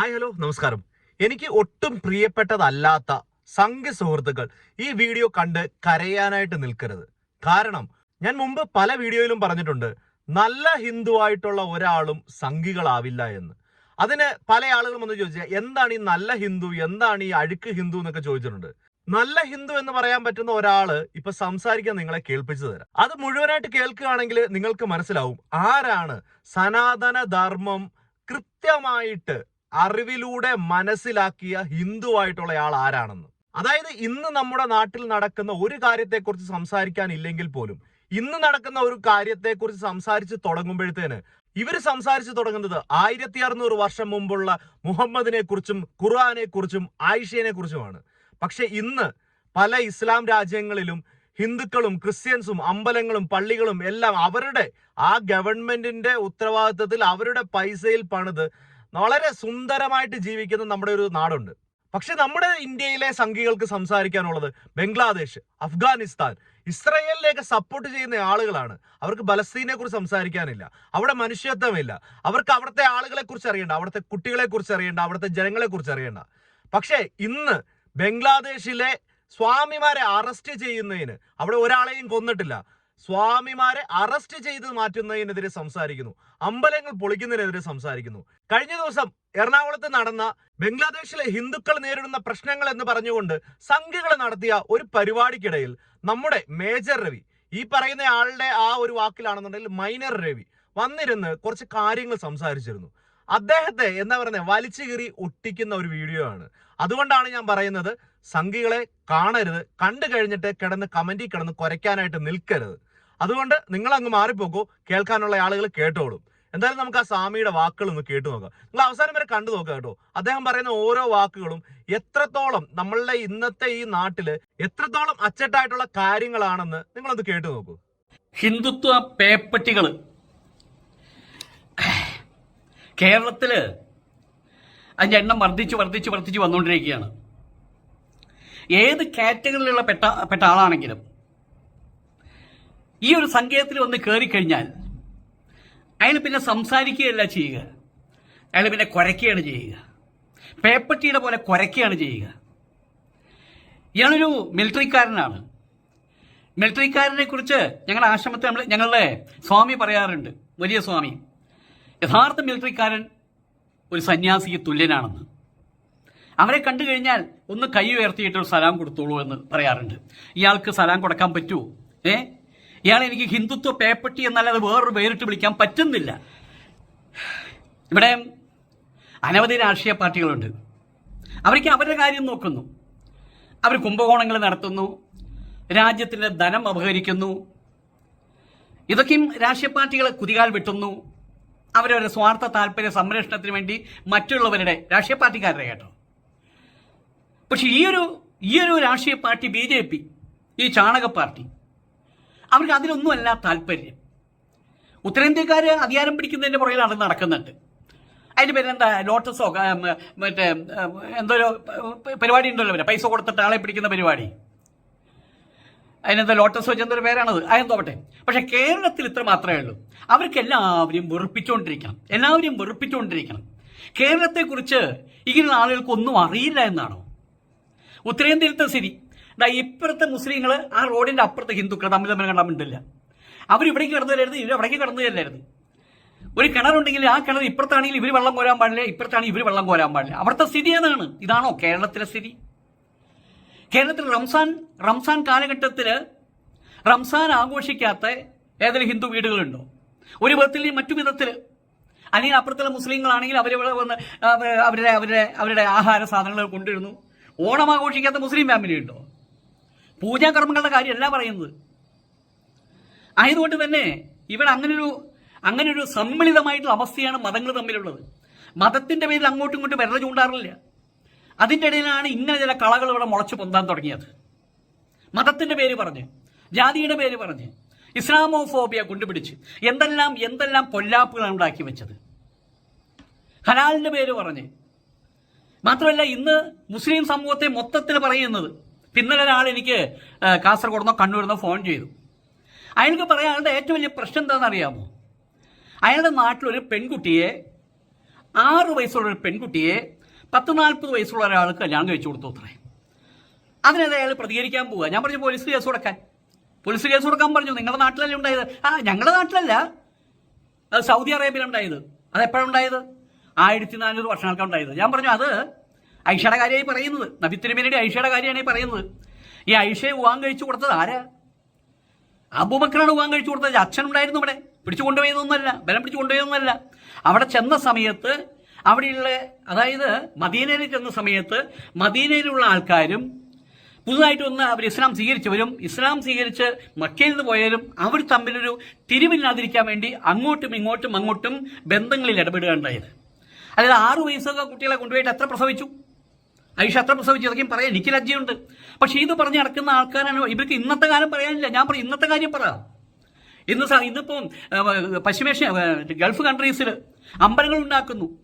Hi hello നമസ്കാരം. എനിക്ക് ഒട്ടും പ്രിയപ്പെട്ടതല്ലാത്ത സംഘ സുഹൃത്തുക്കൾ ഈ വീഡിയോ കണ്ട് കരയാനായിട്ട് നിൽക്കരുത്. കാരണം ഞാൻ മുമ്പ് പല വീഡിയോയിലും പറഞ്ഞിട്ടുണ്ട് നല്ല ഹിന്ദുവായിട്ടുള്ള ഒരാളും സംഘികളാവില്ല എന്ന്. അതിന് പല ആളുകളും ഒന്ന് ചോദിച്ചാൽ എന്താണ് ഈ നല്ല ഹിന്ദു എന്താണ് ഈ അഴുക്ക് ഹിന്ദു എന്നൊക്കെ ചോദിച്ചിട്ടുണ്ട്. നല്ല ഹിന്ദു എന്ന് പറയാൻ പറ്റുന്ന ഒരാൾ ഇപ്പൊ സംസാരിക്കാൻ നിങ്ങളെ കേൾപ്പിച്ചു തരാം. അത് മുഴുവനായിട്ട് കേൾക്കുകയാണെങ്കിൽ നിങ്ങൾക്ക് മനസ്സിലാവും ആരാണ് സനാതന ധർമ്മം കൃത്യമായിട്ട് അറിവിലൂടെ മനസ്സിലാക്കിയ ഹിന്ദുവായിട്ടുള്ള ആൾ ആരാണെന്ന്. അതായത് ഇന്ന് നമ്മുടെ നാട്ടിൽ നടക്കുന്ന ഒരു കാര്യത്തെക്കുറിച്ച് സംസാരിക്കാനില്ലെങ്കിൽ പോലും ഇന്ന് നടക്കുന്ന ഒരു കാര്യത്തെക്കുറിച്ച് സംസാരിച്ച് തുടങ്ങുമ്പോഴത്തേന് ഇവർ സംസാരിച്ചു തുടങ്ങുന്നത് ആയിരത്തി അറുന്നൂറ് വർഷം മുമ്പുള്ള മുഹമ്മദിനെ കുറിച്ചും ഖുർആാനെ കുറിച്ചും ആയിഷയെ കുറിച്ചുമാണ് പക്ഷെ ഇന്ന് പല ഇസ്ലാം രാജ്യങ്ങളിലും ഹിന്ദുക്കളും ക്രിസ്ത്യൻസും അമ്പലങ്ങളും പള്ളികളും എല്ലാം അവരുടെ ആ ഗവൺമെന്റിന്റെ ഉത്തരവാദിത്വത്തിൽ അവരുടെ പൈസയിൽ പണിത് വളരെ സുന്ദരമായിട്ട് ജീവിക്കുന്ന നമ്മുടെ ഒരു നാടുണ്ട്. പക്ഷെ നമ്മുടെ ഇന്ത്യയിലെ സംഘികൾക്ക് സംസാരിക്കാനുള്ളത് ബംഗ്ലാദേശ് അഫ്ഗാനിസ്ഥാൻ ഇസ്രയേലിലേക്ക് സപ്പോർട്ട് ചെയ്യുന്ന ആളുകളാണ്. അവർക്ക് ബലസ്തീനെ കുറിച്ച് സംസാരിക്കാനില്ല. അവിടെ മനുഷ്യത്വമില്ല. അവർക്ക് അവിടുത്തെ ആളുകളെ കുറിച്ച് അറിയണ്ട. അവിടുത്തെ കുട്ടികളെ കുറിച്ച് അറിയണ്ട. അവിടുത്തെ ജനങ്ങളെ കുറിച്ച് അറിയണ്ട. പക്ഷേ ഇന്ന് ബംഗ്ലാദേശിലെ സ്വാമിമാരെ അറസ്റ്റ് ചെയ്യുന്നതിന് അവിടെ ഒരാളെയും കൊന്നിട്ടില്ല. സ്വാമിമാരെ അറസ്റ്റ് ചെയ്ത് മാറ്റുന്നതിനെതിരെ സംസാരിക്കുന്നു. അമ്പലങ്ങൾ പൊളിക്കുന്നതിനെതിരെ സംസാരിക്കുന്നു. കഴിഞ്ഞ ദിവസം എറണാകുളത്ത് നടന്ന ബംഗ്ലാദേശിലെ ഹിന്ദുക്കൾ നേരിടുന്ന പ്രശ്നങ്ങൾ എന്ന് പറഞ്ഞുകൊണ്ട് സംഘികൾ നടത്തിയ ഒരു പരിപാടിക്കിടയിൽ നമ്മുടെ മേജർ രവി ഈ പറയുന്ന ആളുടെ ആ ഒരു വാക്കിലാണെന്നുണ്ടെങ്കിൽ മൈനർ രവി വന്നിരുന്ന് കുറച്ച് കാര്യങ്ങൾ സംസാരിച്ചിരുന്നു. അദ്ദേഹത്തെ എന്താ പറയുന്നത് വലിച്ചു കീറി ഒട്ടിക്കുന്ന ഒരു വീഡിയോ ആണ്. അതുകൊണ്ടാണ് ഞാൻ പറയുന്നത് സംഘികളെ കാണരുത് കണ്ടു കഴിഞ്ഞിട്ട് കിടന്ന് കമന്റിൽ കിടന്ന് കുരയ്ക്കാനായിട്ട് നിൽക്കരുത്. അതുകൊണ്ട് നിങ്ങൾ അങ്ങ് മാറിപ്പോക്കൂ. കേൾക്കാനുള്ള ആളുകൾ കേട്ടോളും. എന്തായാലും നമുക്ക് ആ സ്വാമിയുടെ വാക്കുകൾ ഒന്ന് കേട്ടു നോക്കാം. നിങ്ങൾ അവസാനം വരെ കണ്ടു നോക്കുക കേട്ടോ. അദ്ദേഹം പറയുന്ന ഓരോ വാക്കുകളും എത്രത്തോളം നമ്മളുടെ ഇന്നത്തെ ഈ നാട്ടിൽ എത്രത്തോളം അച്ചട്ടായിട്ടുള്ള കാര്യങ്ങളാണെന്ന് നിങ്ങളൊന്ന് കേട്ടു നോക്കൂ. ഹിന്ദുത്വ പേപ്പറ്റികൾ. കേരളത്തിൽ അതിന്റെ എണ്ണം വർദ്ധിച്ച് വർദ്ധിച്ച് വർദ്ധിച്ച് വന്നുകൊണ്ടിരിക്കുകയാണ്. ഏത് കാറ്റഗറിയിലുള്ള പെട്ട പെട്ട ആളാണെങ്കിലും ഈ ഒരു സങ്കേതത്തിൽ വന്ന് കയറിക്കഴിഞ്ഞാൽ അയാൾ പിന്നെ സംസാരിക്കുകയല്ല ചെയ്യുക. അയാൾ പിന്നെ കുരയ്ക്കുകയാണ് ചെയ്യുക. പേപ്പട്ടിയുടെ പോലെ കുരയ്ക്കുകയാണ് ചെയ്യുക. ഇയാളൊരു മിലിറ്ററിക്കാരനാണ്. മിലിറ്ററിക്കാരനെ കുറിച്ച് ഞങ്ങളുടെ ആശ്രമത്തെ നമ്മൾ ഞങ്ങളുടെ സ്വാമി പറയാറുണ്ട്. വലിയ സ്വാമി യഥാർത്ഥ മിലിറ്ററിക്കാരൻ ഒരു സന്യാസിക്ക് തുല്യനാണെന്ന്. അവരെ കണ്ടു കഴിഞ്ഞാൽ ഒന്ന് കൈ ഉയർത്തിയിട്ട് ഒരു സലാം കൊടുത്തോളൂ എന്ന് പറയാറുണ്ട്. ഇയാൾക്ക് സലാം കൊടുക്കാൻ പറ്റുമോ ഏ? ഇയാൾ എനിക്ക് ഹിന്ദുത്വ പേപ്പട്ടി എന്നല്ലാതെ വേറൊരു പേരിട്ട് വിളിക്കാൻ പറ്റുന്നില്ല. ഇവിടെ അനവധി രാഷ്ട്രീയ പാർട്ടികളുണ്ട്. അവർക്ക് അവരുടെ കാര്യം നോക്കുന്നു. അവർ കുംഭകോണങ്ങൾ നടത്തുന്നു. രാജ്യത്തിന്റെ ധനം അപഹരിക്കുന്നു. ഇതൊക്കെയും രാഷ്ട്രീയ പാർട്ടികൾ കുതികാൽ വെട്ടുന്നു. അവരവരുടെ സ്വാർത്ഥ താല്പര്യ സംരക്ഷണത്തിന് വേണ്ടി മറ്റുള്ളവരുടെ രാഷ്ട്രീയ പാർട്ടിക്കാരുടെ കേട്ടോ. പക്ഷെ ഈ ഒരു ഈ ഒരു രാഷ്ട്രീയ പാർട്ടി ബി ജെ പി ഈ ചാണക പാർട്ടി അവർക്ക് അതിലൊന്നുമല്ല താല്പര്യം. ഉത്തരേന്ത്യക്കാർ അധികാരം പിടിക്കുന്നതിന്റെ പുറകിലാണ് നടക്കുന്നുണ്ട് അതിന്റെ പേരെന്താ? ലോട്ടസോ മറ്റേ എന്തോരോ പരിപാടി ഉണ്ടല്ലോ പിന്നെ. പൈസ കൊടുത്തിട്ട് ആളെ പിടിക്കുന്ന പരിപാടി. അതിനെന്താ ലോട്ടസ് വെച്ച് എന്തൊരു പേരാണത്. അതെന്തോട്ടെ പക്ഷെ കേരളത്തിൽ ഇത്ര മാത്രമേ ഉള്ളൂ. അവർക്ക് എല്ലാവരും വെറുപ്പിച്ചുകൊണ്ടിരിക്കണം എല്ലാവരും വെറുപ്പിച്ചുകൊണ്ടിരിക്കണം കേരളത്തെക്കുറിച്ച് ഇങ്ങനെയുള്ള ആളുകൾക്ക് ഒന്നും അറിയില്ല എന്നാണോ? ഉത്തരേന്ത്യയിലത്തെ സ്ഥിതി. ദാ ഇപ്പുറത്തെ മുസ്ലിങ്ങൾ ആ റോഡിന്റെ അപ്പുറത്തെ ഹിന്ദുക്കൾ തമ്മിൽ തമ്മിൽ കണ്ടാമിണ്ടില്ല അവർ ഇവിടേക്ക് കടന്നു വരരുത് ഇവർ അവിടേക്ക് കടന്നു വരരുത്. ഒരു കിണറുണ്ടെങ്കിൽ ആ കിണർ ഇപ്പുറത്താണെങ്കിൽ ഇവർ വെള്ളം കോരാൻ പാടില്ല ഇപ്പുറത്താണെങ്കിൽ ഇവർ വെള്ളം കോരാൻ പാടില്ല. അവിടുത്തെ സ്ഥിതി ഏതാണ് ഇതാണോ കേരളത്തിലെ സ്ഥിതി? കേരളത്തിൽ റംസാൻ റംസാൻ കാലഘട്ടത്തിൽ റംസാൻ ആഘോഷിക്കാത്ത ഏതെങ്കിലും ഹിന്ദു വീടുകളുണ്ടോ? ഒരു വിധത്തിൽ മറ്റു വിധത്തിൽ അല്ലെങ്കിൽ അപ്പുറത്തുള്ള മുസ്ലിങ്ങളാണെങ്കിൽ അവർ വന്ന് അവരുടെ അവരുടെ അവരുടെ ആഹാര സാധനങ്ങൾ കൊണ്ടുവരുന്നു. ഓണം ആഘോഷിക്കാത്ത മുസ്ലിം ഫാമിലി ഉണ്ടോ? പൂജാകർമ്മങ്ങളുടെ കാര്യമല്ല പറയുന്നത്. ആയതുകൊണ്ട് തന്നെ ഇവിടെ അങ്ങനൊരു അങ്ങനൊരു സമ്മിളിതമായിട്ടുള്ള അവസ്ഥയാണ് മതങ്ങൾ തമ്മിലുള്ളത്. മതത്തിന്റെ പേരിൽ അങ്ങോട്ടും ഇങ്ങോട്ടും വിരൽ ചൂണ്ടാറില്ല. അതിന്റെ ഇടയിലാണ് ഇങ്ങനെ ചില കളകൾ ഇവിടെ മുളച്ചു പൊന്താൻ തുടങ്ങിയത്. മതത്തിന്റെ പേര് പറഞ്ഞ് ജാതിയുടെ പേര് പറഞ്ഞ് ഇസ്ലാമോഫോബിയ കൊണ്ടുപിടിച്ച് എന്തെല്ലാം എന്തെല്ലാം പൊല്ലാപ്പുകളാണ് ഉണ്ടാക്കി വെച്ചത്. ഹലാലിന്റെ പേര് പറഞ്ഞ്. മാത്രമല്ല ഇന്ന് മുസ്ലിം സമൂഹത്തെ മൊത്തത്തിൽ പറയുന്നത് ഇന്നലെ ഒരാൾ എനിക്ക് നിന്നോ കണ്ണൂർ നിന്നോ ഫോൺ ചെയ്തു. അയാൾക്ക് പറയാൻ അയാളുടെ ഏറ്റവും വലിയ പ്രശ്നം എന്താണെന്ന് അറിയാമോ? അയാളുടെ നാട്ടിലൊരു പെൺകുട്ടിയെ ആറ് വയസ്സുള്ള ഒരു പെൺകുട്ടിയെ പത്ത് നാൽപ്പത് വയസ്സുള്ള ഒരാൾക്ക് കല്യാണം കഴിച്ചു കൊടുത്തു അത്രേ. അതിനെതിരെ അയാൾ പ്രതികരിക്കാൻ പോവുക. ഞാൻ പറഞ്ഞു പോലീസ് കേസ് കൊടുക്കാൻ. പോലീസ് കേസ് കൊടുക്കാൻ പറഞ്ഞു. നിങ്ങളുടെ നാട്ടിലല്ലേ ഉണ്ടായത്? ആ ഞങ്ങളുടെ നാട്ടിലല്ല. അത് സൗദി അറേബ്യയിലുണ്ടായത്. അത് എപ്പോഴുണ്ടായത് ആയിരത്തി നാനൂറ് വർഷങ്ങൾക്കുണ്ടായത് ഞാൻ പറഞ്ഞു അത് ഐഷയുടെ കാര്യമായി പറയുന്നത്. നബി തിരുമേനിയുടെ ഐഷയുടെ കാര്യമാണ് പറയുന്നത്. ഈ ഐഷയെ വിവാഹം കഴിച്ചു കൊടുത്തത് ആരാ? അബൂബക്കറാണ് വിവാഹം കഴിച്ചു കൊടുത്തത്. അച്ഛൻ ഉണ്ടായിരുന്നു ഇവിടെ. പിടിച്ചു കൊണ്ടുപോയതൊന്നുമല്ല. ബലം പിടിച്ചു കൊണ്ടുപോയതൊന്നുമല്ല. അവിടെ ചെന്ന സമയത്ത് അവിടെയുള്ള അതായത് മദീനയിൽ ചെന്ന സമയത്ത് മദീനയിലുള്ള ആൾക്കാരും പുതുതായിട്ട് വന്ന് അവർ ഇസ്ലാം സ്വീകരിച്ചവരും ഇസ്ലാം സ്വീകരിച്ച് മക്കയിൽ നിന്ന് പോയാലും അവർ തമ്മിലൊരു തിരിവില്ലാതിരിക്കാൻ വേണ്ടി അങ്ങോട്ടും ഇങ്ങോട്ടും അങ്ങോട്ടും ബന്ധങ്ങളിൽ ഇടപെടുക ഉണ്ടായത്. അതായത് ആറു വയസ്സൊക്കെ കുട്ടികളെ കൊണ്ടുപോയിട്ട് എത്ര പ്രസവിച്ചു? ഐഷ അത്ര പ്രസവിച്ചു ഇതൊക്കെയും പറയാം എനിക്ക് ലജ്ജയുണ്ട്. പക്ഷെ ഇത് പറഞ്ഞ് നടക്കുന്ന ആൾക്കാരാണ് ഇവർക്ക് ഇന്നത്തെ കാലം പറയാനില്ല. ഞാൻ പറയും ഇന്നത്തെ കാര്യം പറ. ഇന്ന് സ- ഇന്നിപ്പം ഏഹ്, പശ്ചിമേഷ്യ ഗൾഫ് കൺട്രീസിൽ അമ്പലങ്ങൾ ഉണ്ടാക്കുന്നു.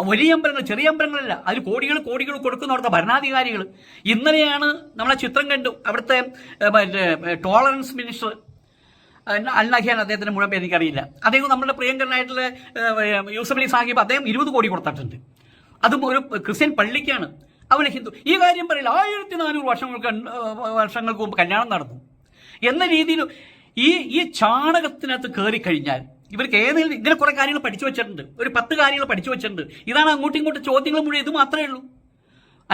വലിയ അമ്പലങ്ങൾ ചെറിയ അമ്പലങ്ങളല്ല. അതിൽ കോടികൾ കോടികൾ കൊടുക്കുന്ന അവിടുത്തെ ഭരണാധികാരികൾ ഇന്നലെയാണ് നമ്മളെ ചിത്രം കണ്ടു. അവിടുത്തെ മറ്റേ ടോളറൻസ് മിനിസ്റ്റർ അൽനഹിയാൻ അദ്ദേഹത്തിന്റെ മുഴുവൻ പേര് എനിക്കറിയില്ല. അദ്ദേഹം നമ്മുടെ പ്രിയങ്കരനായിട്ടുള്ള യൂസഫ് അലി സാഹിബ് അദ്ദേഹം ഇരുപത് കോടി കൊടുത്തിട്ടുണ്ട്. അതും ഒരു ക്രിസ്ത്യൻ പള്ളിക്കാണ്. അവന് ഹിന്ദു. ഈ കാര്യം പറയില്ല. ആയിരത്തി നാനൂറ് വർഷങ്ങൾക്ക് വർഷങ്ങൾക്ക് മുമ്പ് കല്യാണം നടന്നു. എന്ന രീതിയിൽ ഈ ഈ ചാണകത്തിനകത്ത് കയറി കഴിഞ്ഞാൽ ഇവർക്ക് ഏതെങ്കിലും ഇങ്ങനെ കുറെ കാര്യങ്ങൾ പഠിച്ചു വെച്ചിട്ടുണ്ട്. ഒരു പത്ത് കാര്യങ്ങൾ പഠിച്ചു വെച്ചിട്ടുണ്ട്. ഇതാണ് അങ്ങോട്ടും ഇങ്ങോട്ടും ചോദ്യങ്ങൾ മുഴുവൻ ഇത് മാത്രമേ ഉള്ളൂ.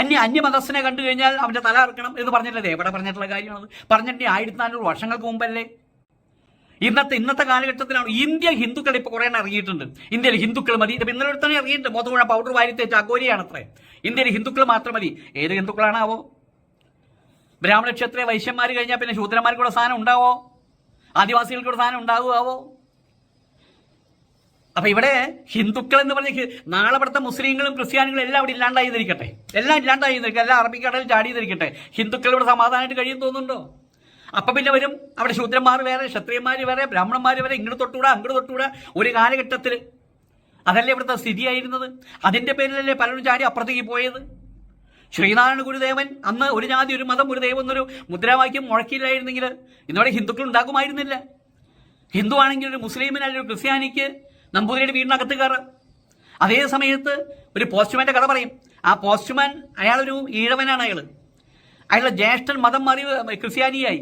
അന്യ അന്യമതസ്ഥനെ കണ്ടു കഴിഞ്ഞാൽ അവന്റെ തല ഇറക്കണം എന്ന് പറഞ്ഞിട്ടില്ലേ? എവിടെ പറഞ്ഞിട്ടുള്ള കാര്യമാണത്? പറഞ്ഞിട്ടുണ്ടെങ്കിൽ ആയിരത്തി നാനൂറ് വർഷങ്ങൾക്ക് മുമ്പല്ലേ? ഇന്നത്തെ ഇന്നത്തെ കാലഘട്ടത്തിലാണ് ഇന്ത്യ ഹിന്ദുക്കൾ ഇപ്പൊ കുറെ ഇറങ്ങിയിട്ടുണ്ട്. ഇന്ത്യയിൽ ഹിന്ദുക്കൾ മതി. ഇപ്പൊ ഇന്നലെ തന്നെ ഇറങ്ങിയിട്ടുണ്ട്. മുഖത്ത് മുഴുവൻ പൗഡർ വാരി തേച്ച അഗോരിയാണ് അത്രേ ഇന്ത്യയിൽ ഹിന്ദുക്കൾ മാത്രം മതി. ഏത് ഹിന്ദുക്കളാണാവോ? ബ്രാഹ്മണ ക്ഷത്രിയ വൈശ്യന്മാർ കഴിഞ്ഞാൽ പിന്നെ ശൂദ്രന്മാർക്കൂടെ സാധനം ഉണ്ടാവോ? ആദിവാസികൾക്കൂടെ സാധനം ഉണ്ടാവുമാവോ അപ്പൊ ഇവിടെ ഹിന്ദുക്കൾ എന്ന് പറഞ്ഞ നാളെ ഇവിടുത്തെ മുസ്ലിങ്ങളും ക്രിസ്ത്യാനികളും എല്ലാം ഇവിടെ ഇല്ലാണ്ടായിരിക്കട്ടെ എല്ലാം ഇല്ലാണ്ടായിരിക്കട്ടെ എല്ലാം അറബിക്കടലിൽ ചാടിയിരിക്കട്ടെ ഹിന്ദുക്കൾ ഇവിടെ സമാധാനമായിട്ട് കഴിയും തോന്നുന്നുണ്ടോ? അപ്പൊ പിന്നെ വരും. അവിടെ ശൂദ്രന്മാർ വേറെ ക്ഷത്രിയന്മാർ വേറെ ബ്രാഹ്മണന്മാർ വരെ ഇങ്ങോട്ട് തൊട്ടുകൂടാ അങ്ങോട്ട് തൊട്ടുകൂടാ ഒരു കാലഘട്ടത്തിൽ അതല്ലേ ഇവിടുത്തെ സ്ഥിതിയായിരുന്നത് അതിന്റെ പേരിലല്ലേ പലരും ചാടി അപ്പുറത്തേക്ക് പോയത്? ശ്രീനാരായണ ഗുരുദേവൻ അന്ന് ഒരു ജാതി ഒരു മതം ഒരു ദൈവം എന്നൊരു മുദ്രാവാക്യം മുഴക്കിയില്ലായിരുന്നെങ്കിൽ ഇന്നോടെ ഹിന്ദുക്കൾ ഉണ്ടാകുമായിരുന്നില്ല. ഹിന്ദു ആണെങ്കിൽ ഒരു മുസ്ലിമിന് അല്ലെങ്കിൽ ഒരു ക്രിസ്ത്യാനിക്ക് നമ്പൂതിരിയുടെ വീടിനകത്ത് കയറാം. അതേ സമയത്ത് ഒരു പോസ്റ്റ്മാന്റെ കഥ പറയും. ആ പോസ്റ്റ്മാൻ അയാളൊരു ഈഴവനാണ് അയാൾ അയാളുടെ ജ്യേഷ്ഠൻ മതം മാറി ക്രിസ്ത്യാനിയായി.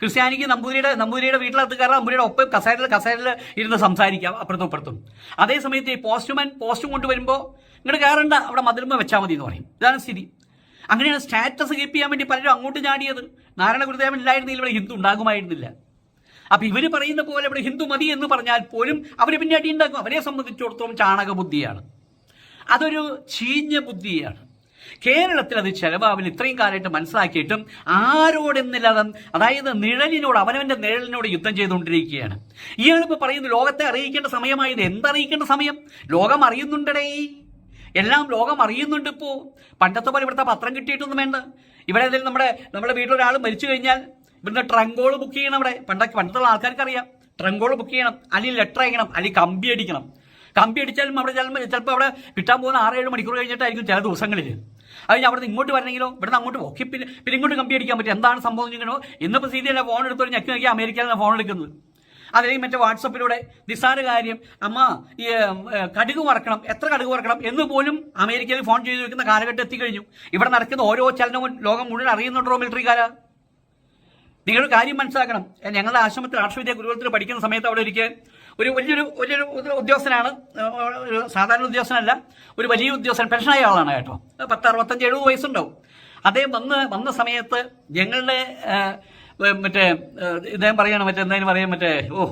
ക്രിസ്ത്യാനിക്ക് നമ്പൂതിരിയുടെ നമ്പൂതിരിയുടെ വീട്ടിനകത്ത് കയറാം നമ്പൂരിയുടെ ഒപ്പം കസേരയിൽ കസേരയിൽ ഇരുന്ന് സംസാരിക്കാം അപ്പുറത്തും ഇപ്പുറത്തും. അതേസമയത്ത് ഈ പോസ്റ്റ്മാൻ പോസ്റ്റും കൊണ്ടുവരുമ്പോൾ ഇങ്ങോട്ട് കയറണ്ട അവിടെ മതിലുമ്പ വെച്ചാൽ മതി എന്ന് പറയും. ഇതാണ് സ്ഥിതി. അങ്ങനെയാണ് സ്റ്റാറ്റസ് കീപ്പ് ചെയ്യാൻ വേണ്ടി പലരും അങ്ങോട്ട് ചാടിയത്. നാരായണ ഗുരുദേവൻ ഇല്ലായിരുന്നെങ്കിൽ ഇവിടെ ഹിന്ദു ഉണ്ടാകുമായിരുന്നില്ല. അപ്പം ഇവർ പറയുന്ന പോലെ ഇവിടെ ഹിന്ദു മതി എന്ന് പറഞ്ഞാൽ പോലും അവർ പിന്നെ അടി ഉണ്ടാക്കും അവരെ സംബന്ധിച്ചിടത്തോളം ചാണക ബുദ്ധിയാണ് അതൊരു ചീഞ്ഞ ബുദ്ധിയാണ്. കേരളത്തിൽ അത് ചെലവാവില്ല ഇത്രയും കാലമായിട്ട് മനസ്സിലാക്കിയിട്ടും ആരോടെന്നില്ലാതെ അതായത് നിഴലിനോട് അവനവന്റെ നിഴലിനോട് യുദ്ധം ചെയ്തുകൊണ്ടിരിക്കുകയാണ്. ഇയാളിപ്പോ പറയുന്നു ലോകത്തെ അറിയിക്കേണ്ട സമയമായത് എന്തറിയിക്കേണ്ട സമയം? ലോകം അറിയുന്നുണ്ടടേ. എല്ലാം ലോകം അറിയുന്നുണ്ട് ഇപ്പോ. പണ്ടത്തെ പോലെ ഇവിടുത്തെ പത്രം കിട്ടിയിട്ടൊന്നും വേണ്ട. ഇവിടെ ഏതെങ്കിലും നമ്മുടെ നമ്മുടെ വീട്ടിലൊരാൾ മരിച്ചു കഴിഞ്ഞാൽ ഇവിടുന്ന് ട്രങ്കോൾ ബുക്ക് ചെയ്യണം അവിടെ. പണ്ടൊക്കെ പണ്ടത്തുള്ള ആൾക്കാർക്ക് അറിയാം. ട്രങ്കോൾ ബുക്ക് ചെയ്യണം അല്ലെങ്കിൽ ലെറ്റർ അയക്കണം അല്ലെങ്കിൽ കമ്പി അടിക്കണം. കമ്പി അടിച്ചാലും അവിടെ ചിലപ്പോൾ അവിടെ കിട്ടാൻ പോകുന്ന ആറേഴ് മണിക്കൂർ കഴിഞ്ഞിട്ടായിരിക്കും ചില ദിവസങ്ങളിൽ അത് ഞാൻ അവിടെ ഇങ്ങോട്ട് വരണമെങ്കിലോ ഇവിടെ അങ്ങോട്ട് ഓക്കെ പിന്നെ പിന്നെ ഇങ്ങോട്ട് കമ്പി അടിക്കാൻ പറ്റും. എന്താണ് സംഭവം ഇങ്ങനോ ഇന്നിപ്പോൾ സീതി ഫോൺ എടുത്തൊരു ഞെക്കി നോക്കി അമേരിക്കയിലാണ് ഫോൺ എടുക്കുന്നത്. അതല്ലെങ്കിൽ മറ്റേ വാട്സപ്പിലൂടെ നിസ്സാര കാര്യം അമ്മ ഈ കടുക് വറക്കണം എത്ര കടുക് വറക്കണം എന്ന് പോലും അമേരിക്കയിൽ ഫോൺ ചെയ്തു വെക്കുന്ന കാലഘട്ടം എത്തിക്കഴിഞ്ഞു. ഇവിടെ നടക്കുന്ന ഓരോ ചലനവും ലോകം മുഴുവൻ അറിയുന്നുണ്ടോ മിലിറ്ററിക്കാര നിങ്ങളൊരു കാര്യം മനസ്സിലാക്കണം. ഞങ്ങളുടെ ആശ്രമത്തിൽ ആർഷവിദ്യ ഗുരുകുലത്തിൽ പഠിക്കുന്ന സമയത്ത് അവിടെ ഒരിക്കൽ ഒരു വലിയൊരു വലിയൊരു ഉദ്യോഗസ്ഥനാണ്. ഒരു സാധാരണ ഉദ്യോഗസ്ഥനല്ല ഒരു വലിയ ഉദ്യോഗസ്ഥൻ പെൻഷനായ ആളാണ് കേട്ടോ. പത്ത് അറുപത്തഞ്ച് എഴുപത് വയസ്സുണ്ടാവും. അദ്ദേഹം വന്ന് വന്ന സമയത്ത് ഞങ്ങളുടെ മറ്റേ ഇദ്ദേഹം പറയാണ് മറ്റേ എന്തായാലും പറയാം മറ്റേ ഓ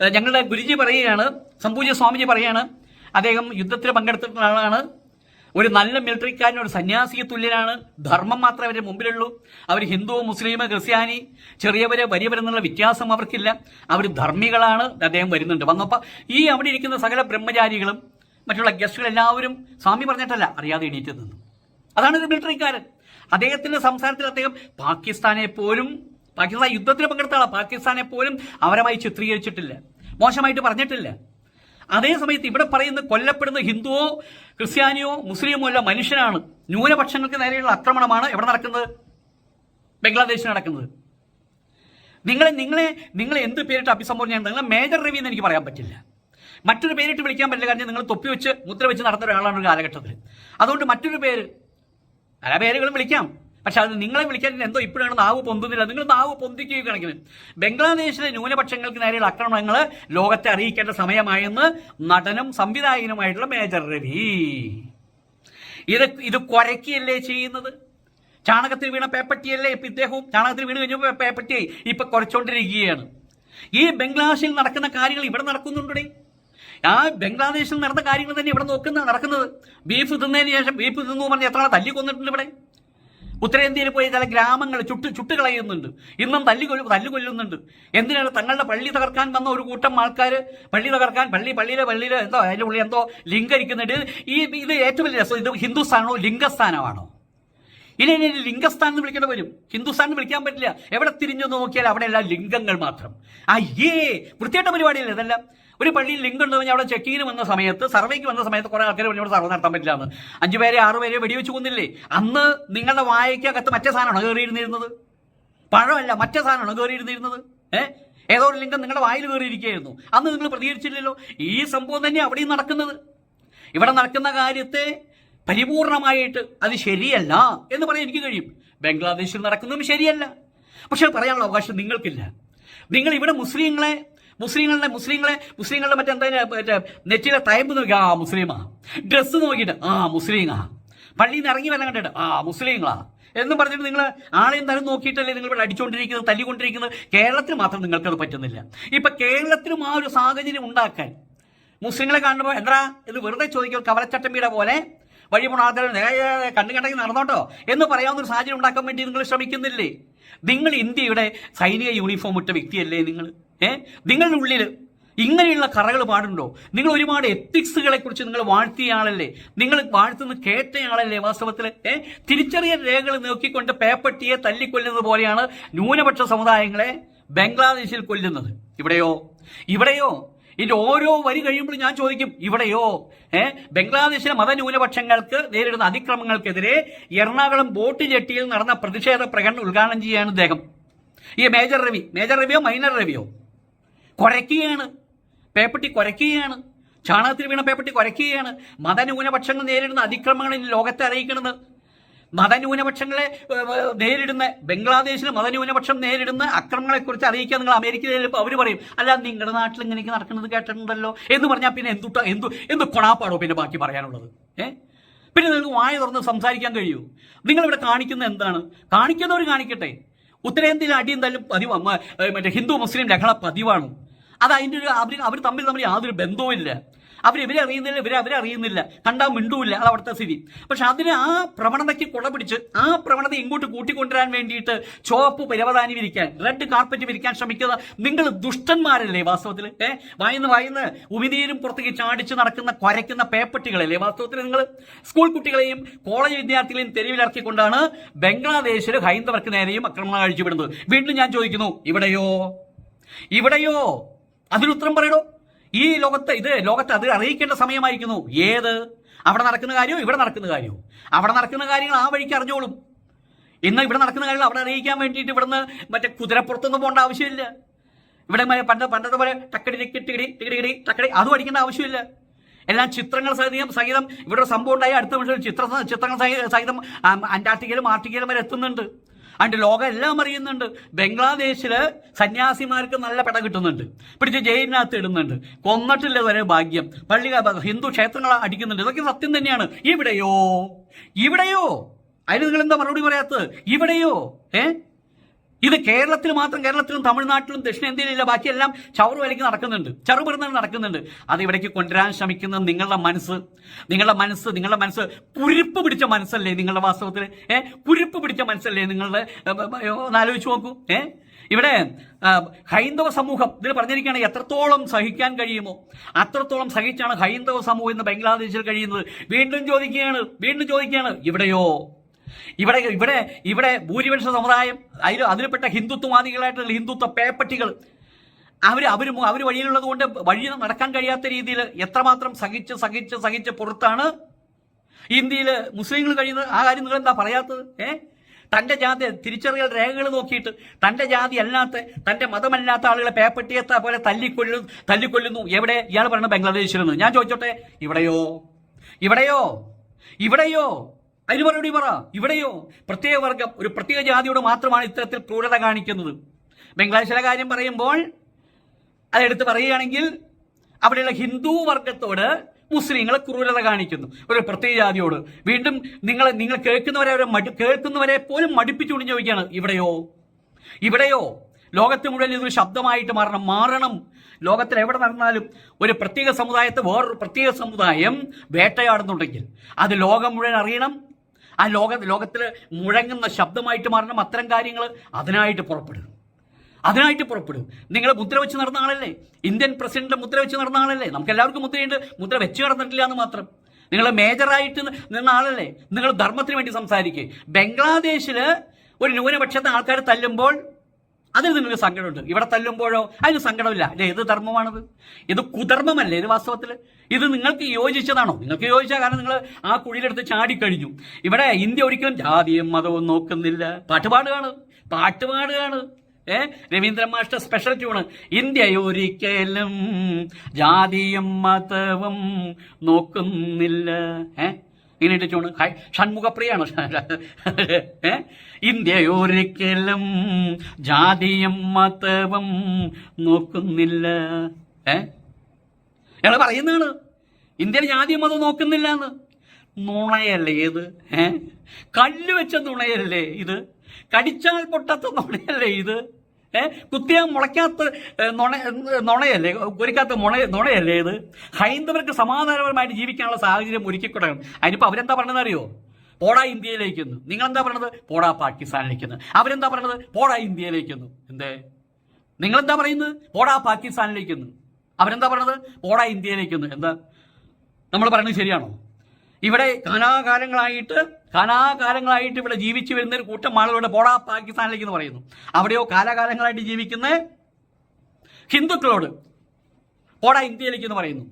ഞങ്ങളുടെ ഗുരുജി പറയുകയാണ് സംപൂജ്യ സ്വാമിജി പറയുകയാണ് അദ്ദേഹം യുദ്ധത്തിൽ പങ്കെടുത്തിട്ടുള്ള ആളാണ്. ഒരു നല്ല മിലിറ്ററിക്കാരൻ ഒരു സന്യാസിക്ക് തുല്യനാണ്. ധർമ്മം മാത്രമേ അവരുടെ മുമ്പിലുള്ളൂ. അവർ ഹിന്ദു മുസ്ലിം ക്രിസ്ത്യാനി ചെറിയവരെ വലിയവരെന്നുള്ള വ്യത്യാസം അവർക്കില്ല. അവർ ധർമ്മികളാണ്. അദ്ദേഹം വരുന്നുണ്ട്. വന്നപ്പോൾ ഈ അവിടെ ഇരിക്കുന്ന സകല ബ്രഹ്മചാരികളും മറ്റുള്ള ഗസ്റ്റുകൾ എല്ലാവരും സ്വാമി പറഞ്ഞിട്ടല്ല അറിയാതെ എണീറ്റ് നിന്നു. അതാണ് ഒരു മിലിറ്ററിക്കാരൻ. അദ്ദേഹത്തിന്റെ സംസാരത്തിൽ അദ്ദേഹം പാകിസ്ഥാനെ പോലും പാകിസ്ഥാൻ യുദ്ധത്തിൽ പങ്കെടുത്ത ആളാണ് പാകിസ്ഥാനെ പോലും അവരമായി ചിത്രീകരിച്ചിട്ടില്ല. മോശമായിട്ട് പറഞ്ഞിട്ടില്ല. അതേ സമയത്ത് ഇവിടെ പറയുന്ന കൊല്ലപ്പെടുന്ന ഹിന്ദുവോ ക്രിസ്ത്യാനിയോ മുസ്ലിമോ അല്ല മനുഷ്യനാണ്. ന്യൂനപക്ഷങ്ങൾക്ക് നേരെയുള്ള ആക്രമണമാണ് എവിടെ നടക്കുന്നത്? ബംഗ്ലാദേശിൽ നടക്കുന്നത്. നിങ്ങളെ നിങ്ങളെ നിങ്ങളെ എന്ത് പേരിട്ട് അഭിസംബോധന ചെയ്യാൻ നിങ്ങളെ മേജർ രവി എന്ന് എനിക്ക് പറയാൻ പറ്റില്ല. മറ്റൊരു പേരിട്ട് വിളിക്കാൻ പറ്റില്ല കാരണം നിങ്ങൾ തൊപ്പി വെച്ച് മുദ്ര വെച്ച് നടത്തുന്ന ഒരാളാണ് ഒരു കാലഘട്ടത്തിൽ. അതുകൊണ്ട് മറ്റൊരു പേര് പല പേരുകളും വിളിക്കാം. പക്ഷെ അത് നിങ്ങളെ വിളിക്കാൻ എന്തോ ഇപ്പോഴാണ് നാവ് പൊന്തുന്നില്ല. നിങ്ങൾ നാവ് പൊന്തിക്കുക കണക്കിന്. ബംഗ്ലാദേശിലെ ന്യൂനപക്ഷങ്ങൾക്ക് നേരെയുള്ള ആക്രമണങ്ങൾ ലോകത്തെ അറിയിക്കേണ്ട സമയമായെന്ന് നടനും സംവിധായകനുമായിട്ടുള്ള മേജർ രവി. ഇത് ഇത് കുറയ്ക്കുകയല്ലേ ചെയ്യുന്നത്? ചാണകത്തിൽ വീണ പേപ്പറ്റിയല്ലേ ഇപ്പൊ ഇദ്ദേഹവും ചാണകത്തിൽ വീണ് കഴിഞ്ഞപ്പോൾ പേപ്പറ്റിയായി ഇപ്പൊ കുറച്ചുകൊണ്ടിരിക്കുകയാണ് ഈ ബംഗ്ലാദേശിൽ നടക്കുന്ന കാര്യങ്ങൾ ഇവിടെ നടക്കുന്നുണ്ടേ ആ ബംഗ്ലാദേശിൽ നടന്ന കാര്യങ്ങൾ തന്നെ ഇവിടെ നോക്കുന്ന നടക്കുന്നത്. ബീഫ് തിന്നതിന് ശേഷം ബീഫ് തിന്നു പറഞ്ഞ് എത്ര തല്ലി കൊന്നിട്ടുണ്ട് ഇവിടെ? ഉത്തരേന്ത്യയിൽ പോയി ചില ഗ്രാമങ്ങൾ ചുട്ട് ചുട്ട് കളയുന്നുണ്ട്. ഇന്നും തല്ലി കൊല്ലു തല്ലു കൊല്ലുന്നുണ്ട്. എന്തിനാണ് തങ്ങളുടെ പള്ളി തകർക്കാൻ വന്ന ഒരു കൂട്ടം ആൾക്കാർ പള്ളി തകർക്കാൻ പള്ളി പള്ളിയിലെ പള്ളിയിലെ എന്തോ അതിന്റെ ഉള്ളിൽ എന്തോ ലിംഗരിക്കുന്നുണ്ട് ഈ ഇത് ഏറ്റവും വലിയ രസം ഇത് ഹിന്ദുസ്ഥാനോ ലിംഗസ്ഥാനമാണോ? ഇനി ഇനി ലിംഗസ്ഥാൻ എന്ന് വിളിക്കേണ്ടി വരും. ഹിന്ദുസ്ഥാൻ എന്ന് വിളിക്കാൻ പറ്റില്ല. എവിടെ തിരിഞ്ഞു നോക്കിയാൽ അവിടെ എല്ലാം ലിംഗങ്ങൾ മാത്രം. അയ്യേ വൃത്തിയായിട്ട പരിപാടിയല്ലേ ഇതെല്ലാം? ഒരു പള്ളിയിൽ ലിംഗം ഉണ്ടെന്ന് പറഞ്ഞാൽ അവിടെ ചെക്കിങ്ങിന് വന്ന സമയത്ത് സർവേക്ക് വന്ന സമയത്ത് കുറെ ആൾക്കാർ ഇവിടെ സർവേ നടത്താൻ പറ്റില്ല എന്ന്. അഞ്ചു പേരെ ആറു പേരെ വെടിവെച്ച് കൊന്നില്ലേ? അന്ന് നിങ്ങളുടെ വായക്കകത്ത് മറ്റേ സാധനമാണ് കയറിയിരുന്നിരുന്നത്? പഴമല്ല മറ്റേ സാധനമാണ് കയറിയിരുന്നിരുന്നത്? ഏഹ് ഏതോ ഒരു ലിംഗം നിങ്ങളുടെ വായിൽ കയറിയിരിക്കുകയായിരുന്നു. അന്ന് നിങ്ങൾ പ്രതികരിച്ചില്ലല്ലോ. ഈ സംഭവം തന്നെ അവിടെയും നടക്കുന്നത്. ഇവിടെ നടക്കുന്ന കാര്യത്തെ പരിപൂർണമായിട്ട് അത് ശരിയല്ല എന്ന് പറയാൻ എനിക്ക് കഴിയും. ബംഗ്ലാദേശിൽ നടക്കുന്നതും ശരിയല്ല. പക്ഷേ പറയാനുള്ള അവകാശം നിങ്ങൾക്കില്ല. നിങ്ങൾ ഇവിടെ മുസ്ലിങ്ങളെ മുസ്ലിങ്ങളുടെ മുസ്ലിങ്ങളെ മുസ്ലിങ്ങളുടെ മറ്റെന്താ മറ്റേ നെറ്റിലെ തയമ്പ് നോക്കി. ആ മുസ്ലിമാ. ഡ്രസ്സ് നോക്കിയിട്ട് ആ മുസ്ലിങ്ങാ പള്ളിയിൽ നിന്ന് ഇറങ്ങി വരാൻ കണ്ടിട്ട് ആ മുസ്ലിങ്ങളാ. എന്ന് പറഞ്ഞിട്ട് നിങ്ങൾ ആളെയും തരം നോക്കിയിട്ടല്ലേ നിങ്ങൾ ഇവിടെ അടിച്ചുകൊണ്ടിരിക്കുന്നത് തല്ലിക്കൊണ്ടിരിക്കുന്നത്? കേരളത്തിൽ മാത്രം നിങ്ങൾക്കത് പറ്റുന്നില്ല. ഇപ്പൊ കേരളത്തിലും ആ ഒരു സാഹചര്യം ഉണ്ടാക്കാൻ മുസ്ലിങ്ങളെ കാണുമ്പോൾ എന്താ ഇത് വെറുതെ ചോദിക്കുക കവലച്ചട്ടമ്പിയുടെ പോലെ വഴി പോണ ആൾക്കാർ നേരെ കണ്ണു കണ്ടെങ്കിൽ നടന്നോട്ടോ. എന്ന് പറയാവുന്ന ഒരു സാഹചര്യം ഉണ്ടാക്കാൻ വേണ്ടി നിങ്ങൾ ശ്രമിക്കുന്നില്ലേ? നിങ്ങൾ ഇന്ത്യയുടെ സൈനിക യൂണിഫോം ഇട്ട വ്യക്തിയല്ലേ നിങ്ങൾ? ഏ? നിങ്ങളുടെ ഉള്ളിൽ ഇങ്ങനെയുള്ള കറകൾ പാടുണ്ടോ? നിങ്ങൾ ഒരുപാട് എത്തിക്സുകളെ കുറിച്ച് നിങ്ങൾ വാഴ്ത്തിയ ആളല്ലേ? നിങ്ങൾ വാഴ്ത്തുന്ന കേട്ട ആളല്ലേ വാസ്തവത്തിൽ തിരിച്ചറിയൽ രേഖകൾ നോക്കിക്കൊണ്ട് പേപ്പട്ടിയെ തല്ലിക്കൊല്ലുന്നത് പോലെയാണ് ന്യൂനപക്ഷ സമുദായങ്ങളെ ബംഗ്ലാദേശിൽ കൊല്ലുന്നത്. ഇവിടെയോ? ഇവിടെയോ? ഇതിന്റെ ഓരോ വരി കഴിയുമ്പോൾ ഞാൻ ചോദിക്കും ഇവിടെയോ? ഏ? ബംഗ്ലാദേശിലെ മതന്യൂനപക്ഷങ്ങൾക്ക് നേരിടുന്ന അതിക്രമങ്ങൾക്കെതിരെ എറണാകുളം ബോട്ട് ജെട്ടിയിൽ നടന്ന പ്രതിഷേധ പ്രകടനം ഉദ്ഘാടനം ചെയ്യുകയാണ് അദ്ദേഹം ഈ മേജർ രവി മേജർ രവിയോ മൈനർ രവിയോ? കുരയ്ക്കുകയാണ്. പേപ്പട്ടി കുരയ്ക്കുകയാണ്. ചാണകത്തിൽ വീണ പേപ്പട്ടി കുരയ്ക്കുകയാണ്. മതന്യൂനപക്ഷങ്ങൾ നേരിടുന്ന അതിക്രമങ്ങൾ ഇനി ലോകത്തെ അറിയിക്കണമെന്ന്. മതന്യൂനപക്ഷങ്ങളെ ഏഹ്, ഏഹ്, നേരിടുന്ന ബംഗ്ലാദേശിൽ മതന്യൂനപക്ഷം നേരിടുന്ന അക്രമങ്ങളെക്കുറിച്ച് അറിയിക്കാൻ നിങ്ങൾ അമേരിക്കയിൽ അവർ പറയും. അല്ല നിങ്ങളുടെ നാട്ടിൽ ഇങ്ങനെയൊക്കെ നടക്കുന്നത് കേട്ടിട്ടുണ്ടല്ലോ എന്ന് പറഞ്ഞാൽ പിന്നെ എന്തുട്ട എന്തു എന്ത് കൊണാപ്പാടോ പിന്നെ ബാക്കി പറയാനുള്ളത്? ഏ? പിന്നെ നിങ്ങൾക്ക് വായ തുറന്ന് സംസാരിക്കാൻ കഴിയൂ. നിങ്ങളിവിടെ കാണിക്കുന്ന എന്താണ്? കാണിക്കുന്നവർ കാണിക്കട്ടെ. ഉത്തരേന്ത്യയിൽ അടിയും തല്ലും പതിവ്. മറ്റേ ഹിന്ദു മുസ്ലിം ലഹള പതിവാണ്. അത് അതിന്റെ ഒരു അവർ അവർ തമ്മിൽ തമ്മിൽ യാതൊരു ബന്ധവും ഇല്ല അവർ ഇവരെ അറിയുന്നില്ല ഇവരെ അവരെ അറിയുന്നില്ല. കണ്ടാൽ മിണ്ടൂല്ല അത് അവിടുത്തെ സ്ഥിതി. പക്ഷെ അതിന് ആ പ്രവണതയ്ക്ക് കുട പിടിച്ച് ആ പ്രവണത ഇങ്ങോട്ട് കൂട്ടിക്കൊണ്ടുവരാൻ വേണ്ടിയിട്ട് ചുവപ്പ് പരവതാനി വിരിക്കാൻ റെഡ് കാർപ്പറ്റ് വിരിക്കാൻ ശ്രമിക്കുന്ന നിങ്ങൾ ദുഷ്ടന്മാരല്ലേ വാസ്തവത്തിൽ? ഏ വായിന്ന് വായിന്ന് ഉമിനീരും പുറത്തേക്ക് ചാടിച്ച് നടക്കുന്ന കുരയ്ക്കുന്ന പേപ്പട്ടികളല്ലേ വാസ്തവത്തിൽ നിങ്ങൾ? സ്കൂൾ കുട്ടികളെയും കോളേജ് വിദ്യാർത്ഥികളെയും തെരുവിലിറക്കിക്കൊണ്ടാണ് ബംഗ്ലാദേശിൽ ഹൈന്ദവർക്ക് നേരെയും ആക്രമണം അഴിച്ചുവിടുന്നത് വീണ്ടും ഞാൻ ചോദിക്കുന്നു ഇവിടെയോ? ഇവിടെയോ? അതിനുത്തരം പറയണോ ഈ ലോകത്ത് ഇത് ലോകത്ത് അത് അറിയിക്കേണ്ട സമയമായിരിക്കുന്നു. ഏത്? അവിടെ നടക്കുന്ന കാര്യവും ഇവിടെ നടക്കുന്ന കാര്യവും. അവിടെ നടക്കുന്ന കാര്യങ്ങൾ ആ വഴിക്ക് അറിഞ്ഞോളും. ഇന്ന് ഇവിടെ നടക്കുന്ന കാര്യങ്ങൾ അവിടെ അറിയിക്കാൻ വേണ്ടിയിട്ട് ഇവിടുന്ന് മറ്റേ കുതിരപ്പുറത്തൊന്നും പോകേണ്ട ആവശ്യമില്ല. ഇവിടെ പണ്ട് പണ്ടത്തെ പോലെ ടക്കടി ടിക്കി ടിക്കടി ടിക്കടി ടക്കടി അതും അടിക്കേണ്ട ആവശ്യമില്ല. എല്ലാം ചിത്രങ്ങൾ സഹിതം സഹിതം ഇവിടെ ഒരു സംഭവം ഉണ്ടായി. അടുത്ത ചിത്ര ചിത്രങ്ങൾ സഹി- സഹിതം അന്റാർട്ടിക്കയിലും ആർട്ടിക്കയിലും വരെ എത്തുന്നുണ്ട്. അതിന്റെ ലോകം എല്ലാം അറിയുന്നുണ്ട്. ബംഗ്ലാദേശിൽ സന്യാസിമാർക്ക് നല്ല പട കിട്ടുന്നുണ്ട്. പിടിച്ച് ജയിലിനകത്ത് ഇടുന്നുണ്ട്. കൊന്നിട്ടില്ല വരെ ഭാഗ്യം. പള്ളി ഹിന്ദു ക്ഷേത്രങ്ങൾ അടിക്കുന്നുണ്ട്. ഇതൊക്കെ സത്യം തന്നെയാണ്. ഇവിടെയോ? ഇവിടെയോ? അതിന് നിങ്ങൾ എന്താ മറുപടി പറയാത്തത്? ഇവിടെയോ? ഏ? ഇത് കേരളത്തിൽ മാത്രം കേരളത്തിലും തമിഴ്നാട്ടിലും ദക്ഷിണേന്ത്യയിലില്ല ബാക്കിയെല്ലാം ചവറ് വരയ്ക്ക് നടക്കുന്നുണ്ട്. ചറുപെറുന്ന നടക്കുന്നുണ്ട്. അത് ഇവിടേക്ക് കൊണ്ടുവരാൻ ശ്രമിക്കുന്ന നിങ്ങളുടെ മനസ്സ്. നിങ്ങളുടെ മനസ്സ് നിങ്ങളുടെ മനസ്സ് പുരിപ്പ് പിടിച്ച മനസ്സല്ലേ നിങ്ങളുടെ വാസ്തവത്തിൽ? ഏഹ് പുരിപ്പ് പിടിച്ച മനസ്സല്ലേ നിങ്ങളുടെ ഒന്ന് ആലോചിച്ച് നോക്കൂ. ഏ? ഇവിടെ ഹൈന്ദവ സമൂഹം ഇതിൽ പറഞ്ഞിരിക്കുകയാണ് എത്രത്തോളം സഹിക്കാൻ കഴിയുമോ അത്രത്തോളം സഹിച്ചാണ് ഹൈന്ദവ സമൂഹം ഇന്ന് ബംഗ്ലാദേശിൽ കഴിയുന്നത്. വീണ്ടും ചോദിക്കുകയാണ് വീണ്ടും ചോദിക്കുകയാണ് ഇവിടെയോ? ഇവിടെ ഇവിടെ ഇവിടെ ഭൂരിപക്ഷ സമുദായം അതിൽ അതിൽപ്പെട്ട ഹിന്ദുത്വവാദികളായിട്ടുള്ള ഹിന്ദുത്വ പേപ്പട്ടികൾ അവർ അവർ അവർ വഴിയിലുള്ളത് കൊണ്ട് വഴി നടക്കാൻ കഴിയാത്ത രീതിയിൽ എത്രമാത്രം സഹിച്ച് സഹിച്ച് സഹിച്ച് പുറത്താണ് ഇന്ത്യയിൽ മുസ്ലിങ്ങൾ കഴിയുന്നത്? ആ കാര്യം നിങ്ങൾ എന്താ പറയാത്തത്? ഏ? തന്റെ ജാതി തിരിച്ചറിയൽ രേഖകൾ നോക്കിയിട്ട് തന്റെ ജാതി അല്ലാത്ത തന്റെ മതമല്ലാത്ത ആളുകളെ പേപ്പട്ടിയത്ത പോലെ തല്ലിക്കൊല്ലുന്നു തല്ലിക്കൊല്ലുന്നു. എവിടെ? ഇയാൾ പറയുന്നത് ബംഗ്ലാദേശിലെന്ന് ഞാൻ ചോദിച്ചോട്ടെ? ഇവിടെയോ? ഇവിടെയോ? ഇവിടെയോ? അതിന് മറുപടി പറ. ഇവിടെയോ? പ്രത്യേക വർഗം ഒരു പ്രത്യേക ജാതിയോട് മാത്രമാണ് ഇത്തരത്തിൽ ക്രൂരത കാണിക്കുന്നത്. ബംഗ്ലാദേശിലെ കാര്യം പറയുമ്പോൾ അതെടുത്ത് പറയുകയാണെങ്കിൽ അവിടെയുള്ള ഹിന്ദു വർഗത്തോട് മുസ്ലിങ്ങൾ ക്രൂരത കാണിക്കുന്നു. ഒരു പ്രത്യേക ജാതിയോട്. വീണ്ടും നിങ്ങൾ നിങ്ങൾ കേൾക്കുന്നവരെ അവരെ മടി കേൾക്കുന്നവരെ പോലും മടിപ്പിച്ചുകൊണ്ട് ചോദിക്കുകയാണ് ഇവിടെയോ? ഇവിടെയോ? ലോകത്ത് മുഴുവൻ ഇതൊരു ശബ്ദമായിട്ട് മാറണം മാറണം. ലോകത്തിൽ എവിടെ നടന്നാലും ഒരു പ്രത്യേക സമുദായത്തെ വേറൊരു പ്രത്യേക സമുദായം വേട്ടയാടുന്നുണ്ടെങ്കിൽ അത് ലോകം മുഴുവൻ അറിയണം ആ ലോക ലോകത്തിൽ മുഴങ്ങുന്ന ശബ്ദമായിട്ട് മാറണം അത്തരം കാര്യങ്ങൾ അതിനായിട്ട് പുറപ്പെടും. അതിനായിട്ട് പുറപ്പെടും. നിങ്ങൾ മുദ്ര വെച്ച് നടന്ന ആളല്ലേ? ഇന്ത്യൻ പ്രസിഡന്റ് മുദ്ര വെച്ച് നടന്ന ആളല്ലേ? നമുക്ക് എല്ലാവർക്കും മുദ്രയുണ്ട്. മുദ്ര വെച്ച് നടന്നിട്ടില്ല എന്ന് മാത്രം. നിങ്ങൾ മേജറായിട്ട് നിന്ന ആളല്ലേ? നിങ്ങൾ ധർമ്മത്തിന് വേണ്ടി സംസാരിക്കുക ബംഗ്ലാദേശിൽ ഒരു ന്യൂനപക്ഷത്തെ ആൾക്കാർ തല്ലുമ്പോൾ അതിൽ നിങ്ങൾക്ക് സങ്കടമുണ്ട്. ഇവിടെ തല്ലുമ്പോഴോ അതിന് സങ്കടമില്ല. അല്ലേ ഏത് ധർമ്മമാണത്? ഇത് കുധർമ്മമല്ലേ ഇത് വാസ്തവത്തിൽ ഇത് നിങ്ങൾക്ക് യോജിച്ചതാണോ? നിങ്ങൾക്ക് യോജിച്ച കാരണം നിങ്ങൾ ആ കുഴിയിലെടുത്ത് ചാടിക്കഴിഞ്ഞു. ഇവിടെ ഇന്ത്യ ഒരിക്കലും ജാതിയും മതവും നോക്കുന്നില്ല. പാട്ടുപാടുകയാണ് പാട്ടുപാടുകയാണ് ഏ? Raveendran master special tune India ഒരിക്കലും ജാതിയും മതവും നോക്കുന്നില്ല. ഏ? ഇങ്ങനെ ട്യൂണ് ഷൺമുഖപ്രിയാണ് ഏ? ഇന്ത്യ ഒരിക്കലും ജാതിയും മതവും നോക്കുന്നില്ല. ഏ? ഞങ്ങൾ പറയുന്നതാണ്. ഇന്ത്യയിൽ ജാതിയും മതവും നോക്കുന്നില്ല എന്ന് നുണയല്ലേ ഇത്? ഏ? കല്ല് വെച്ച നുണയല്ലേ ഇത്? കടിച്ചാൽ പൊട്ടാത്ത നുണയല്ലേ ഇത്? ഏ? കുത്തിയാൽ മുളയ്ക്കാത്ത നുണ നുണയല്ലേ? കുരിക്കാത്ത മുണ നുണയല്ലേ ഇത്? ഹൈന്ദവർക്ക് സമാധാനപരമായിട്ട് ജീവിക്കാനുള്ള സാഹചര്യം ഒരുക്കിക്കൊടുക്കണം. അതിനിപ്പോൾ അവരെന്താ പറഞ്ഞതെന്നറിയോ? പോടാ ഇന്ത്യയിലേക്ക് എന്ന്. നിങ്ങൾ എന്താ പറയണത്? പോടാ പാകിസ്ഥാനിലേക്ക് പാകിസ്ഥാനിലേക്കെന്ന് അവരെന്താ പറയണത്? പോടാ ഇന്ത്യയിലേക്ക് എന്ന്. എന്തേ? നിങ്ങൾ എന്താ പറയുന്നത്? പോടാ പാകിസ്ഥാനിലേക്ക് പാകിസ്ഥാനിലേക്കെന്ന് അവരെന്താ പറയണത്? പോടാ ഇന്ത്യയിലേക്ക് എന്ന്. എന്താ? നമ്മൾ പറയുന്നത് ശരിയാണോ? ഇവിടെ കാലാകാലങ്ങളായിട്ട് കാലാകാലങ്ങളായിട്ട് ഇവിടെ ജീവിച്ചു വരുന്ന ഒരു കൂട്ടം ആളുകളുടെ പോടാ പാകിസ്ഥാനിലേക്ക് എന്ന് പറയുന്നു. അവിടെയോ കാലാകാലങ്ങളായിട്ട് ജീവിക്കുന്ന ഹിന്ദുക്കളോട് പോടാ ഇന്ത്യയിലേക്ക് എന്ന് പറയുന്നു.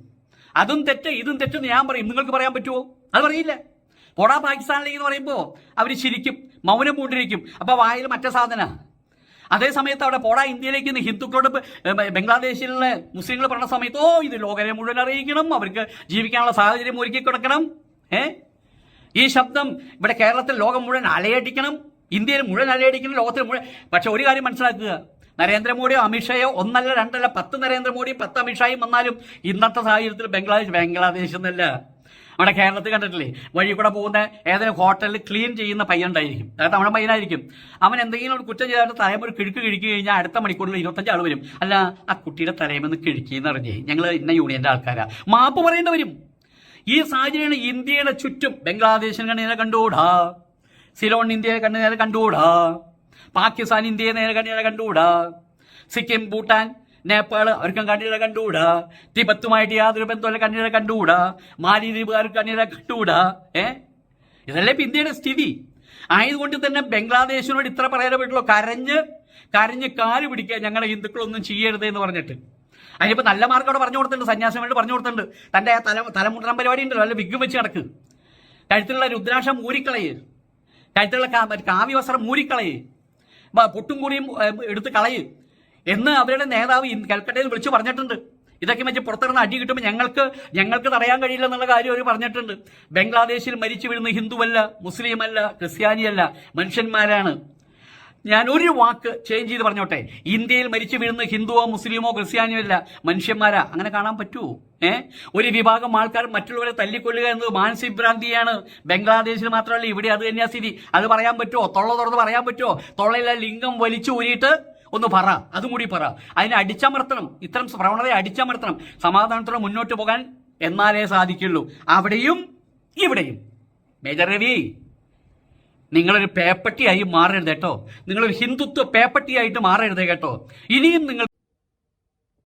അതും തെറ്റ് ഇതും തെറ്റെന്ന് ഞാൻ പറയും. നിങ്ങൾക്ക് പറയാൻ പറ്റുമോ അത് പറയില്ല. പോടാ പാകിസ്ഥാനിലേക്ക് എന്ന് പറയുമ്പോൾ അവർ ചിരിക്കും മൗനം പൂണ്ടിരിക്കും. അപ്പോൾ വായിൽ മറ്റേ സാധന. അതേ സമയത്ത് അവിടെ പോടാ ഇന്ത്യയിലേക്ക് നിന്ന് ഹിന്ദുക്കളോട് ബംഗ്ലാദേശിലെ മുസ്ലിങ്ങൾ പറഞ്ഞ സമയത്ത് ഓ ഇത് ലോകരെ മുഴുവൻ അറിയിക്കണം അവർക്ക് ജീവിക്കാനുള്ള സാഹചര്യം ഒരുക്കി കൊടുക്കണം. ഏ? ഈ ശബ്ദം ഇവിടെ കേരളത്തിൽ ലോകം മുഴുവൻ അലയടിക്കണം ഇന്ത്യയിൽ മുഴുവൻ അലയടിക്കണം ലോകത്തിൽ മുഴുവൻ. പക്ഷെ ഒരു കാര്യം മനസ്സിലാക്കുക. നരേന്ദ്രമോദിയോ അമിത്ഷയോ ഒന്നല്ല രണ്ടല്ല പത്ത് നരേന്ദ്രമോദിയും പത്ത് അമിത്ഷായും വന്നാലും ഇന്നത്തെ സാഹചര്യത്തിൽ ബംഗ്ലാദേശ് ബംഗ്ലാദേശ് എന്നല്ല. അവിടെ കേരളത്തിൽ കണ്ടിട്ടില്ലേ? വഴി കൂടെ പോകുന്ന ഏതെങ്കിലും ഹോട്ടലിൽ ക്ലീൻ ചെയ്യുന്ന പയ്യനുണ്ടായിരിക്കും അതായത് നമ്മുടെ പയ്യനായിരിക്കും. അവൻ എന്തെങ്കിലും ഒരു കുറ്റം ചെയ്താലും തലയിൽ ഒരു കിഴുക്ക് കിഴിക്ക് കഴിഞ്ഞാൽ അടുത്ത മണിക്കൂറിൽ ഇരുപത്തഞ്ച് ആൾ വരും. അല്ല ആ കുട്ടിയുടെ തലയുമെന്ന് കിഴിക്കിന്ന് അറിഞ്ഞേ ഞങ്ങൾ ഇന്ന യൂണിയന്റെ ആൾക്കാരാ. മാപ്പ് പറയേണ്ടി വരും. ഈ സാഹചര്യമാണ് ഇന്ത്യയുടെ ചുറ്റും. ബംഗ്ലാദേശിന് കണ്ണു നേരെ കണ്ടുകൂടാ? സിലോൺ ഇന്ത്യയെ കണ്ണു നേരെ കണ്ടുകൂടാ? പാകിസ്ഥാൻ ഇന്ത്യയെ നേരെ കണ്ണു നേരെ കണ്ടുകൂടാ? സിക്കിം ഭൂട്ടാൻ നേപ്പാൾ അവർക്കും കണ്ണീരെ കണ്ടുകൂടാ തിബത്തുമായിട്ട് യാതൊരു ബന്ധമല്ല കണ്ണീരെ കണ്ടുകൂടാ മാലിദ്വീപുകാർക്ക് കണ്ണീരെ കണ്ടുകൂടാ ഏ? ഇതല്ലേ ഇന്ത്യയുടെ സ്ഥിതി. ആയതുകൊണ്ട് തന്നെ ബംഗ്ലാദേശിനോട് ഇത്ര പറയാനേ കരഞ്ഞ് കരഞ്ഞ് കാൽ പിടിക്കുക ഞങ്ങളെ ഹിന്ദുക്കളൊന്നും ചെയ്യരുത് എന്ന് പറഞ്ഞിട്ട്. അതിനിപ്പോൾ നല്ല മാർക്ക് അവിടെ പറഞ്ഞു കൊടുത്തിട്ടുണ്ട് സന്യാസിമായിട്ട് പറഞ്ഞു കൊടുത്തിട്ടുണ്ട്. തന്റെ ആ തല തലമുട്ടണം പരിപാടി ഉണ്ടല്ലോ നല്ല വിഗ്ഗും വെച്ച് കിടക്ക് കഴുത്തിലുള്ള രുദ്രാക്ഷം മൂരിക്കളയ് കഴുത്തിലുള്ള കാവ്യവസ്ത്രം മൂരിക്കളയ് പൊട്ടും കൂടിയും എടുത്ത് കളയ്. എന്ന് അവരുടെ നേതാവ് കൽക്കട്ടയിൽ വിളിച്ചു പറഞ്ഞിട്ടുണ്ട്. ഇതൊക്കെ വെച്ച് പുറത്തിറന്ന് അടി കിട്ടുമ്പോൾ ഞങ്ങൾക്ക് ഞങ്ങൾക്ക് തടയാൻ കഴിയില്ല എന്നുള്ള കാര്യം അവർ പറഞ്ഞിട്ടുണ്ട്. ബംഗ്ലാദേശിൽ മരിച്ചു വീഴുന്ന ഹിന്ദുവല്ല മുസ്ലിമല്ല ക്രിസ്ത്യാനിയല്ല മനുഷ്യന്മാരാണ്. ഞാൻ ഒരു വാക്ക് ചേഞ്ച് ചെയ്ത് പറഞ്ഞോട്ടെ. ഇന്ത്യയിൽ മരിച്ചു വീഴുന്ന ഹിന്ദുവോ മുസ്ലിമോ ക്രിസ്ത്യാനിയോ അല്ല മനുഷ്യന്മാരാ. അങ്ങനെ കാണാൻ പറ്റുമോ ഏ? ഒരു വിഭാഗം ആൾക്കാർ മറ്റുള്ളവരെ തല്ലിക്കൊല്ലുക എന്നത് മാനസികഭ്രാന്തിയാണ് ബംഗ്ലാദേശിൽ മാത്രമല്ല ഇവിടെ അത് തന്നെയാ സ്ഥിതി. അത് പറയാൻ പറ്റുമോ തൊള്ള തുറന്ന് പറയാൻ പറ്റുമോ തൊള്ളയിലെ ലിംഗം വലിച്ചു ഊരിയിട്ട് ഒന്ന് പറ അതും കൂടി പറ. അതിനെ അടിച്ചമർത്തണം. ഇത്തരം പ്രവണതയെ അടിച്ചമർത്തണം. സമാധാനത്തോടെ മുന്നോട്ട് പോകാൻ എന്നാലേ സാധിക്കുള്ളൂ. അവിടെയും ഇവിടെയും. മേജർ രവി നിങ്ങളൊരു പേപ്പട്ടിയായി മാറരുത് കേട്ടോ. നിങ്ങളൊരു ഹിന്ദുത്വ പേപ്പട്ടിയായിട്ട് മാറരുത് കേട്ടോ. ഇനിയും നിങ്ങൾ